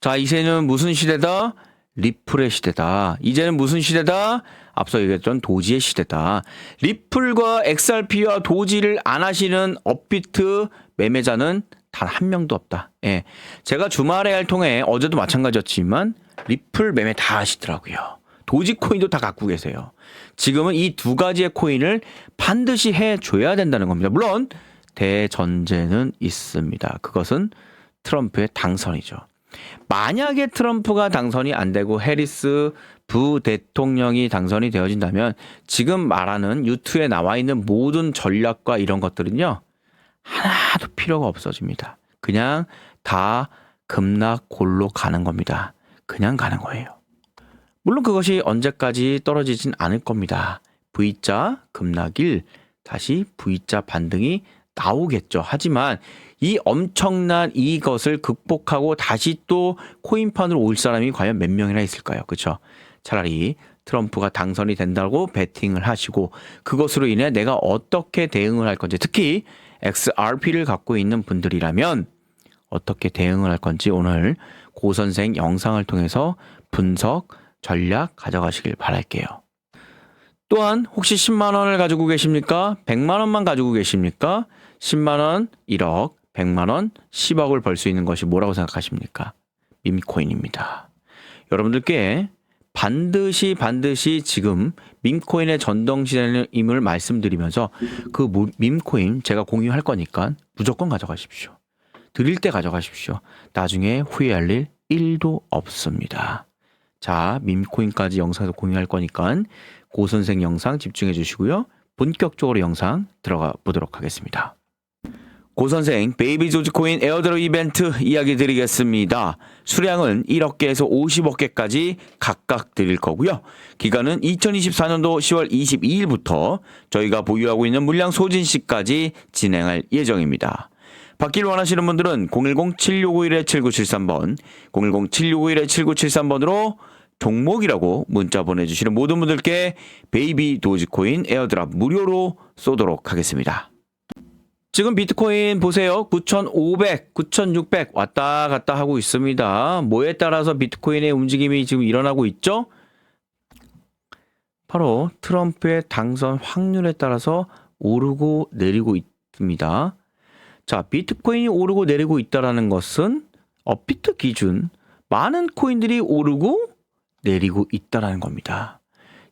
자, 이제는 무슨 시대다? 리플의 시대다. 이제는 무슨 시대다? 앞서 얘기했던 도지의 시대다. 리플과 XRP와 도지를 안 하시는 업비트 매매자는 단 한 명도 없다. 예. 제가 주말에 할 통해 어제도 마찬가지였지만 리플 매매 다 하시더라고요. 도지 코인도 다 갖고 계세요. 지금은 이 두 가지의 코인을 반드시 해 줘야 된다는 겁니다. 물론 대전제는 있습니다. 그것은 트럼프의 당선이죠. 만약에 트럼프가 당선이 안 되고 해리스 부 대통령이 당선이 되어진다면 지금 말하는 유튜에 나와 있는 모든 전략과 이런 것들은요 하나도 필요가 없어집니다. 그냥 다 급락 골로 가는 겁니다. 그냥 가는 거예요. 물론 그것이 언제까지 떨어지진 않을 겁니다. V자 급락일 다시 V자 반등이 나오겠죠. 하지만 이 엄청난 이것을 극복하고 다시 또 코인판으로 올 사람이 과연 몇 명이나 있을까요? 그렇죠? 차라리 트럼프가 당선이 된다고 베팅을 하시고 그것으로 인해 내가 어떻게 대응을 할 건지 특히 XRP를 갖고 있는 분들이라면 어떻게 대응을 할 건지 오늘 고 선생 영상을 통해서 분석 전략 가져가시길 바랄게요. 또한 혹시 10만 원을 가지고 계십니까? 100만 원만 가지고 계십니까? 10만 원 1억, 100만 원 10억을 벌 수 있는 것이 뭐라고 생각하십니까? 밈코인입니다. 여러분들께 반드시 반드시 지금 밈코인의 전동시대임을 말씀드리면서 그 모- 밈코인 제가 공유할 거니까 무조건 가져가십시오. 드릴 때 가져가십시오. 나중에 후회할 일 1도 없습니다. 자, 밈코인까지 영상에서 공유할 거니까 고 선생 영상 집중해 주시고요. 본격적으로 영상 들어가 보도록 하겠습니다. 고 선생 베이비 조지코인 에어드롭 이벤트 이야기 드리겠습니다. 수량은 1억 개에서 50억 개까지 각각 드릴 거고요. 기간은 2024년도 10월 22일부터 저희가 보유하고 있는 물량 소진 시까지 진행할 예정입니다. 받기를 원하시는 분들은 010-7651-7973번, 010-7651-7973번으로 종목이라고 문자 보내주시는 모든 분들께 베이비 도지코인 에어드랍 무료로 쏘도록 하겠습니다. 지금 비트코인 보세요. 9,500, 9,600 왔다 갔다 하고 있습니다. 뭐에 따라서 비트코인의 움직임이 지금 일어나고 있죠? 바로 트럼프의 당선 확률에 따라서 오르고 내리고 있습니다. 자, 비트코인이 오르고 내리고 있다라는 것은 업비트 기준 많은 코인들이 오르고 내리고 있다라는 겁니다.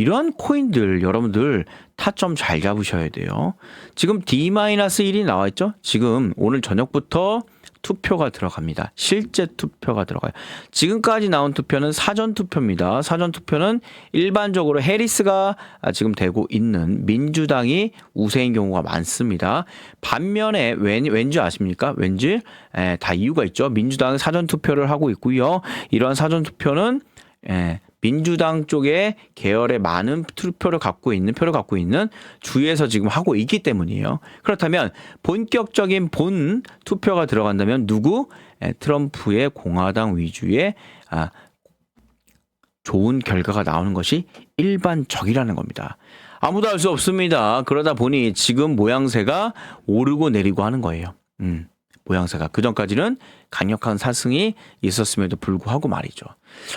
이러한 코인들 여러분들 타점 잘 잡으셔야 돼요. 지금 D-1이 나와 있죠? 지금 오늘 저녁부터 투표가 들어갑니다. 실제 투표가 들어가요. 지금까지 나온 투표는 사전 투표입니다. 사전 투표는 일반적으로 해리스가 아, 지금 되고 있는 민주당이 우세인 경우가 많습니다. 반면에 왠, 왠지 아십니까? 왠지 에, 다 이유가 있죠. 민주당은 사전 투표를 하고 있고요. 이러한 사전 투표는 예, 민주당 쪽에 계열의 많은 투표를 갖고 있는 표를 갖고 있는 주에서 지금 하고 있기 때문이에요. 그렇다면 본격적인 본 투표가 들어간다면 누구 예, 트럼프의 공화당 위주의 아, 좋은 결과가 나오는 것이 일반적이라는 겁니다. 아무도 알 수 없습니다. 그러다 보니 지금 모양새가 오르고 내리고 하는 거예요. 음, 모양새가 그 전까지는 강력한 사승이 있었음에도 불구하고 말이죠.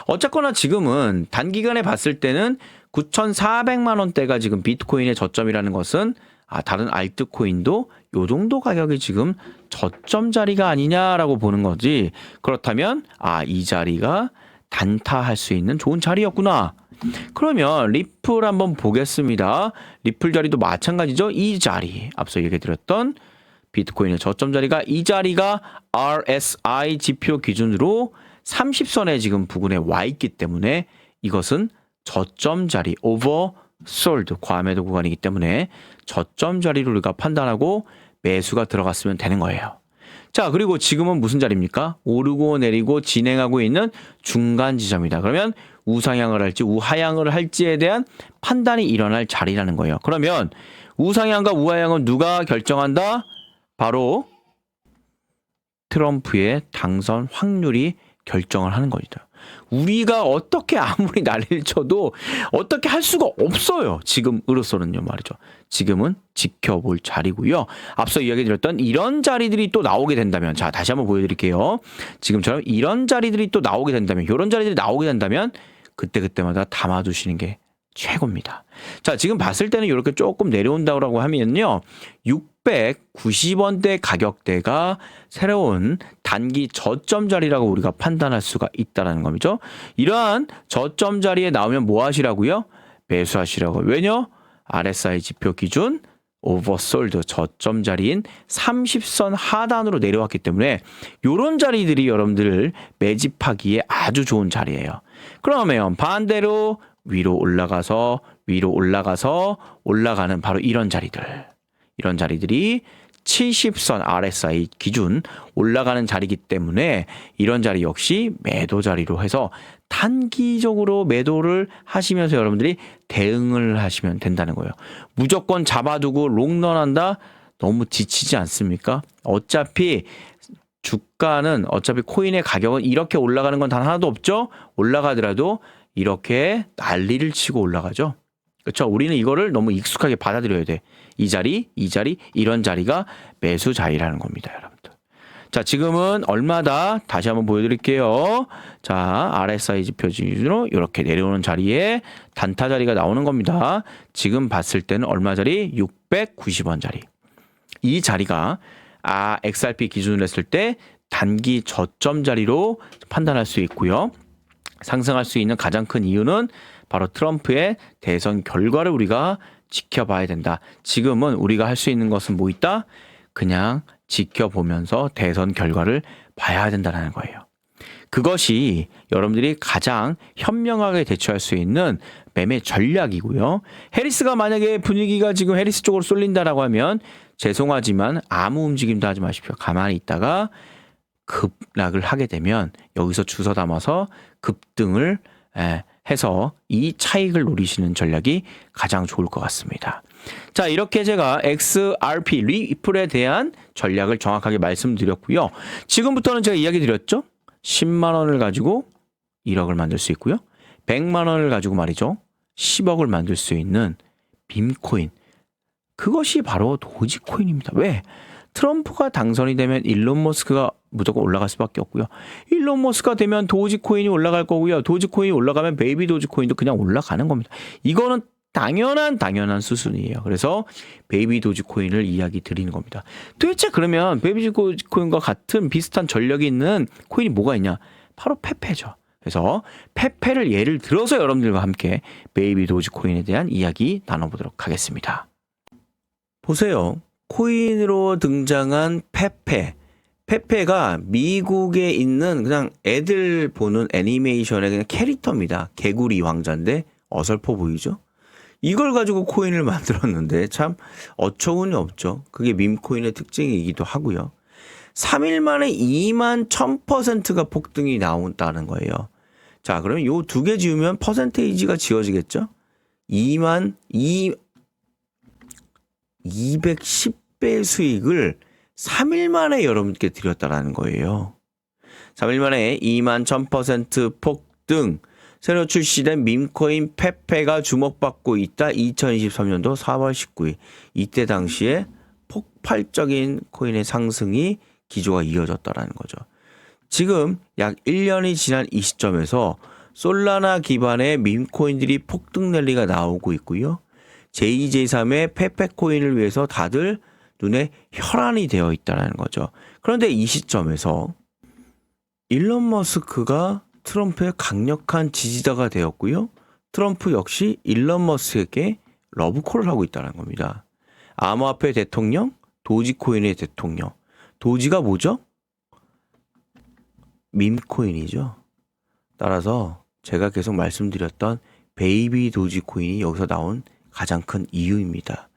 어쨌거나 지금은 단기간에 봤을 때는 9,400만 원대가 지금 비트코인의 저점이라는 것은 아, 다른 알트코인도 요 정도 가격이 지금 저점 자리가 아니냐라고 보는 거지. 그렇다면 아, 이 자리가 단타할 수 있는 좋은 자리였구나. 그러면 리플 한번 보겠습니다. 리플 자리도 마찬가지죠. 이 자리 앞서 얘기 드렸던 비트코인의 저점 자리가 이 자리가 RSI 지표 기준으로 30선에 지금 부근에 와 있기 때문에 이것은 저점 자리 오버 솔드 과매도 구간이기 때문에 저점 자리로 우리가 판단하고 매수가 들어갔으면 되는 거예요. 자, 그리고 지금은 무슨 자리입니까? 오르고 내리고 진행하고 있는 중간 지점이다. 그러면 우상향을 할지 우하향을 할지에 대한 판단이 일어날 자리라는 거예요. 그러면 우상향과 우하향은 누가 결정한다? 바로 트럼프의 당선 확률이 결정을 하는 거죠. 우리가 어떻게 아무리 난리를 쳐도 어떻게 할 수가 없어요. 지금으로서는요 말이죠. 지금은 지켜볼 자리고요. 앞서 이야기 드렸던 이런 자리들이 또 나오게 된다면 자 다시 한번 보여드릴게요. 지금처럼 이런 자리들이 또 나오게 된다면 이런 자리들이 나오게 된다면 그때 그때마다 담아두시는 게 최고입니다. 자, 지금 봤을 때는 이렇게 조금 내려온다고 하면요. 690원대 가격대가 새로운 단기 저점 자리라고 우리가 판단할 수가 있다라는 겁니다. 이러한 저점 자리에 나오면 뭐 하시라고요? 매수하시라고. 왜냐? RSI 지표 기준 오버솔드 저점 자리인 30선 하단으로 내려왔기 때문에 요런 자리들이 여러분들 매집하기에 아주 좋은 자리예요. 그러면 반대로 위로 올라가서 위로 올라가서 올라가는 바로 이런 자리들. 이런 자리들이 70선 RSI 기준 올라가는 자리이기 때문에 이런 자리 역시 매도 자리로 해서 단기적으로 매도를 하시면서 여러분들이 대응을 하시면 된다는 거예요. 무조건 잡아두고 롱런한다? 너무 지치지 않습니까? 어차피 주가는 어차피 코인의 가격은 이렇게 올라가는 건 단 하나도 없죠? 올라가더라도 이렇게 난리를 치고 올라가죠. 그렇죠? 우리는 이거를 너무 익숙하게 받아들여야 돼. 이 자리, 이 자리, 이런 자리가 매수 자리라는 겁니다, 여러분들. 자, 지금은 얼마다 다시 한번 보여드릴게요. 자, RSI 지표 기준으로 이렇게 내려오는 자리에 단타 자리가 나오는 겁니다. 지금 봤을 때는 얼마 자리? 690원 자리. 이 자리가 아, XRP 기준으로 했을 때 단기 저점 자리로 판단할 수 있고요. 상승할 수 있는 가장 큰 이유는 바로 트럼프의 대선 결과를 우리가 지켜봐야 된다. 지금은 우리가 할 수 있는 것은 뭐 있다? 그냥 지켜보면서 대선 결과를 봐야 된다는 거예요. 그것이 여러분들이 가장 현명하게 대처할 수 있는 매매 전략이고요. 해리스가 만약에 분위기가 지금 해리스 쪽으로 쏠린다라고 하면 죄송하지만 아무 움직임도 하지 마십시오. 가만히 있다가 급락을 하게 되면 여기서 주워 담아서 급등을 에, 해서 이 차익을 노리시는 전략이 가장 좋을 것 같습니다. 자, 이렇게 제가 XRP 리플에 대한 전략을 정확하게 말씀드렸고요. 지금부터는 제가 이야기 드렸죠? 10만 원을 가지고 1억을 만들 수 있고요. 100만 원을 가지고 말이죠. 10억을 만들 수 있는 빔코인. 그것이 바로 도지코인입니다. 왜? 트럼프가 당선이 되면 일론 머스크가 무조건 올라갈 수밖에 없고요. 일론 머스크가 되면 도지코인이 올라갈 거고요. 도지코인이 올라가면 베이비 도지코인도 그냥 올라가는 겁니다. 이거는 당연한 당연한 수순이에요. 그래서 베이비 도지코인을 이야기 드리는 겁니다. 도대체 그러면 베이비 도지코인과 같은 비슷한 전력이 있는 코인이 뭐가 있냐? 바로 페페죠. 그래서 페페를 예를 들어서 여러분들과 함께 베이비 도지코인에 대한 이야기 나눠보도록 하겠습니다. 보세요. 코인으로 등장한 페페. 페페가 미국에 있는 그냥 애들 보는 애니메이션의 그냥 캐릭터입니다. 개구리 왕자인데 어설퍼 보이죠? 이걸 가지고 코인을 만들었는데 참 어처구니 없죠. 그게 밈코인의 특징이기도 하고요. 3일 만에 2만 1000%가 폭등이 나온다는 거예요. 자, 그러면 요 두 개 지우면 퍼센테이지가 지워지겠죠? 2만 2 210배 수익을 3일 만에 여러분께 드렸다라는 거예요. 3일 만에 2만 1000% 폭등. 새로 출시된 밈코인 페페가 주목받고 있다. 2023년도 4월 19일. 이때 당시에 폭발적인 코인의 상승이 기조가 이어졌다라는 거죠. 지금 약 1년이 지난 이 시점에서 솔라나 기반의 밈코인들이 폭등 랠리가 나오고 있고요. j 2 3의 페페코인을 위해서 다들 눈에 혈안이 되어 있다는 거죠. 그런데 이 시점에서 일론 머스크가 트럼프의 강력한 지지자가 되었고요. 트럼프 역시 일론 머스크에게 러브콜을 하고 있다는 겁니다. 암호화폐 대통령, 도지코인의 대통령. 도지가 뭐죠? 밈코인이죠. 따라서 제가 계속 말씀드렸던 베이비 도지코인이 여기서 나온 가장 큰 이유입니다.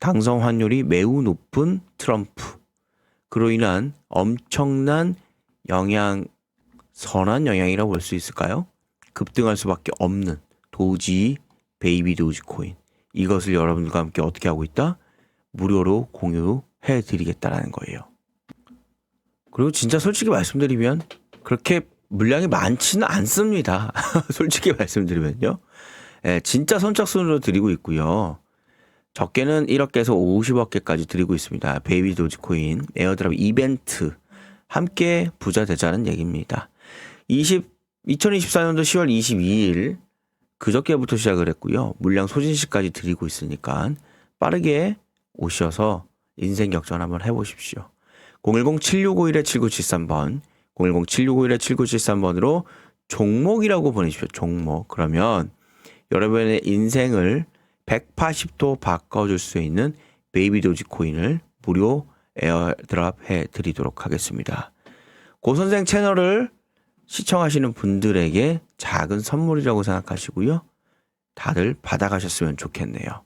당선 환율이 매우 높은 트럼프. 그로 인한 엄청난 영향, 선한 영향이라고 볼 수 있을까요? 급등할 수밖에 없는 도지, 베이비 도지 코인. 이것을 여러분들과 함께 어떻게 하고 있다? 무료로 공유해 드리겠다라는 거예요. 그리고 진짜 솔직히 말씀드리면 그렇게 물량이 많지는 않습니다. 솔직히 말씀드리면요. 예, 진짜 선착순으로 드리고 있고요. 적게는 1억개에서 50억 개까지 드리고 있습니다. 베이비 도지코인 에어드랍 이벤트 함께 부자 되자는 얘기입니다. 20 2024년도 10월 22일 그저께부터 시작을 했고요. 물량 소진 시까지 드리고 있으니까 빠르게 오셔서 인생 역전 한번 해보십시오. 010-7651-7973번, 010-7651-7973번으로 종목이라고 보내십시오. 종목. 그러면 여러분의 인생을 180도 바꿔줄 수 있는 베이비 도지 코인을 무료 에어드랍 해 드리도록 하겠습니다. 고 선생 채널을 시청하시는 분들에게 작은 선물이라고 생각하시고요. 다들 받아가셨으면 좋겠네요.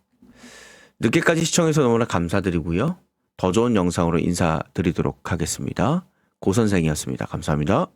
늦게까지 시청해서 너무나 감사드리고요. 더 좋은 영상으로 인사드리도록 하겠습니다. 고 선생이었습니다. 감사합니다.